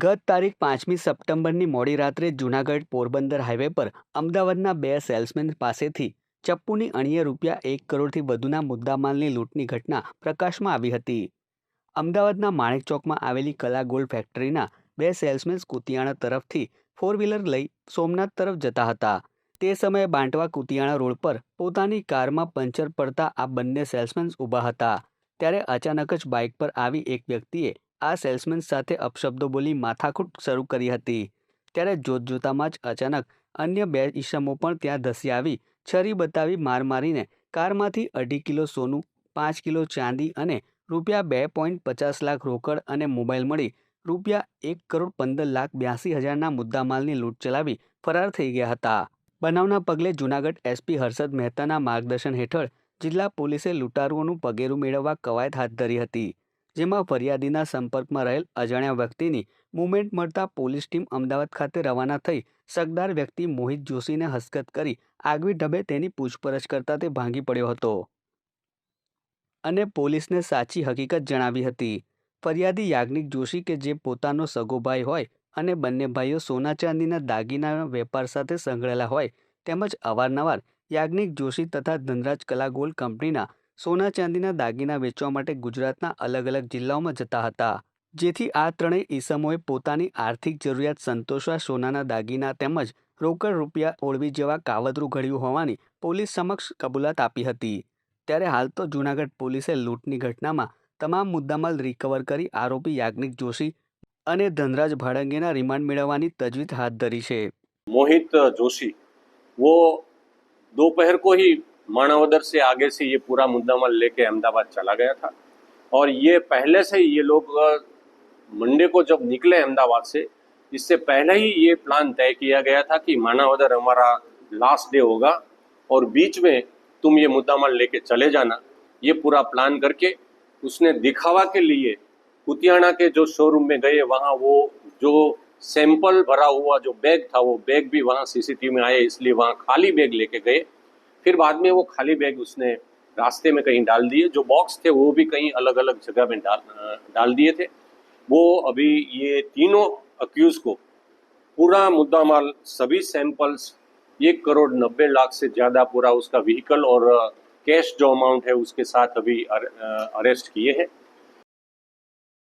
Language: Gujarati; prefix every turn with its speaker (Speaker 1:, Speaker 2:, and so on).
Speaker 1: ગત તારીખ પાંચમી સપ્ટેમ્બરની મોડી રાત્રે જૂનાગઢ પોરબંદર હાઈવે પર અમદાવાદના બે સેલ્સમેન પાસેથી ચપ્પુની અણીએ રૂપિયા એક કરોડથી વધુના મુદ્દામાલની લૂંટની ઘટના પ્રકાશમાં આવી હતી. અમદાવાદના માણેક ચોકમાં આવેલી કલા ગોલ્ડ ફેક્ટરીના બે સેલ્સમેન કુતિયાણા તરફથી ફોર વ્હીલર લઈ સોમનાથ તરફ જતા હતા. તે સમયે બાંટવા કુતિયાણા રોડ પર પોતાની કારમાં પંચર પડતા આ બંને સેલ્સમેન ઊભા હતા. ત્યારે અચાનક જ બાઇક પર આવી એક વ્યક્તિએ આ સેલ્સમેન સાથે અપશબ્દો બોલી માથાકૂટ શરૂ કરી હતી. ત્યારે જોત જોતામાં જ અચાનક અન્ય બે ઈસમો પણ ત્યાં ધસી આવી, છરી બતાવી માર મારીને કારમાંથી અઢી કિલો સોનું, પાંચ કિલો ચાંદી અને રૂપિયા બે પોઈન્ટ પચાસ લાખ રોકડ અને મોબાઈલ મળી રૂપિયા એક કરોડ પંદર લાખ બ્યાસી હજારના મુદ્દામાલની લૂંટ ચલાવી ફરાર થઈ ગયા હતા. બનાવના પગલે જૂનાગઢ એસપી હર્ષદ મહેતાના માર્ગદર્શન હેઠળ જિલ્લા પોલીસે લૂંટારુઓનું પગેરું મેળવવા કવાયત હાથ ધરી હતી. જેમાં ફરિયાદીના સંપર્કમાં રહેલ અજાણ્યા વ્યક્તિની મુવમેન્ટ મળતા પોલીસ ટીમ અમદાવાદ ખાતે રવાના થઈ સગદાર વ્યક્તિ મોહિત જોશીને હસ્તગત કરી આગવી ઢબે તેની પૂછપરછ કરતા તે ભાંગી પડ્યો હતો. અને પોલીસને સાચી હકીકત જણાવી હતી. ફરિયાદી યાજ્ઞિક જોશી કે જે પોતાનો સગો ભાઈ હોય અને બંને ભાઈઓ સોના ચાંદીના દાગીનાના વેપાર સાથે સંકળાયેલા હોય તેમજ અવારનવાર યાજ્ઞિક જોશી તથા ધનરાજ કલા ગોલ્ડ કંપનીના સોના ચાંદીના દાગીના વેચવા માટે ગુજરાતના અલગ અલગ જિલ્લાઓમાં જતા હતા જેથી આ ત્રણેય ઈસમોએ પોતાની આર્થિક જરૂરિયાત સંતોષવા સોનાના દાગીના તેમજ રોકડ રૂપિયા ઓળવી જેવા કાવતરું ઘડ્યું હોવાની પોલીસ સમક્ષ કબૂલાત આપી હતી ત્યારે હાલ તો જૂનાગઢ પોલીસે લૂંટની ઘટનામાં તમામ મુદ્દામાલ રિકવર કરી આરોપી યાજ્ઞિક જોશી અને ધનરાજ ભાડંગેના રિમાન્ડ મેળવવાની તજવીજ હાથ ધરી છે
Speaker 2: मोहित जोशी वो दोपहर को ही माणावदर से आगे से ये पूरा मुद्दामाल लेके अहमदाबाद चला गया था। और ये पहले से ये लोग मंडे को जब निकले अहमदाबाद से, इससे पहले ही ये प्लान तय किया गया था कि माणावदर हमारा लास्ट डे होगा और बीच में तुम ये मुद्दामाल लेके चले जाना। ये पूरा प्लान करके उसने दिखावा के लिए कुतियाना के जो शोरूम में गए, वहाँ वो जो सैंपल भरा हुआ जो बैग था, वो बैग भी वहाँ सीसीटीवी में आए इसलिए वहाँ खाली बैग लेके गए। फिर बाद में वो खाली बैग उसने रास्ते में कहीं डाल दिए। जो बॉक्स थे वो भी कहीं अलग अलग जगह में डाल डाल दिए थे। वो अभी ये तीनों अक्यूज को पूरा मुद्दा माल सभी सैंपल्स एक करोड़ नब्बे लाख से ज़्यादा पूरा उसका व्हीकल और कैश जो अमाउंट है उसके साथ अभी अर, अरेस्ट किए हैं।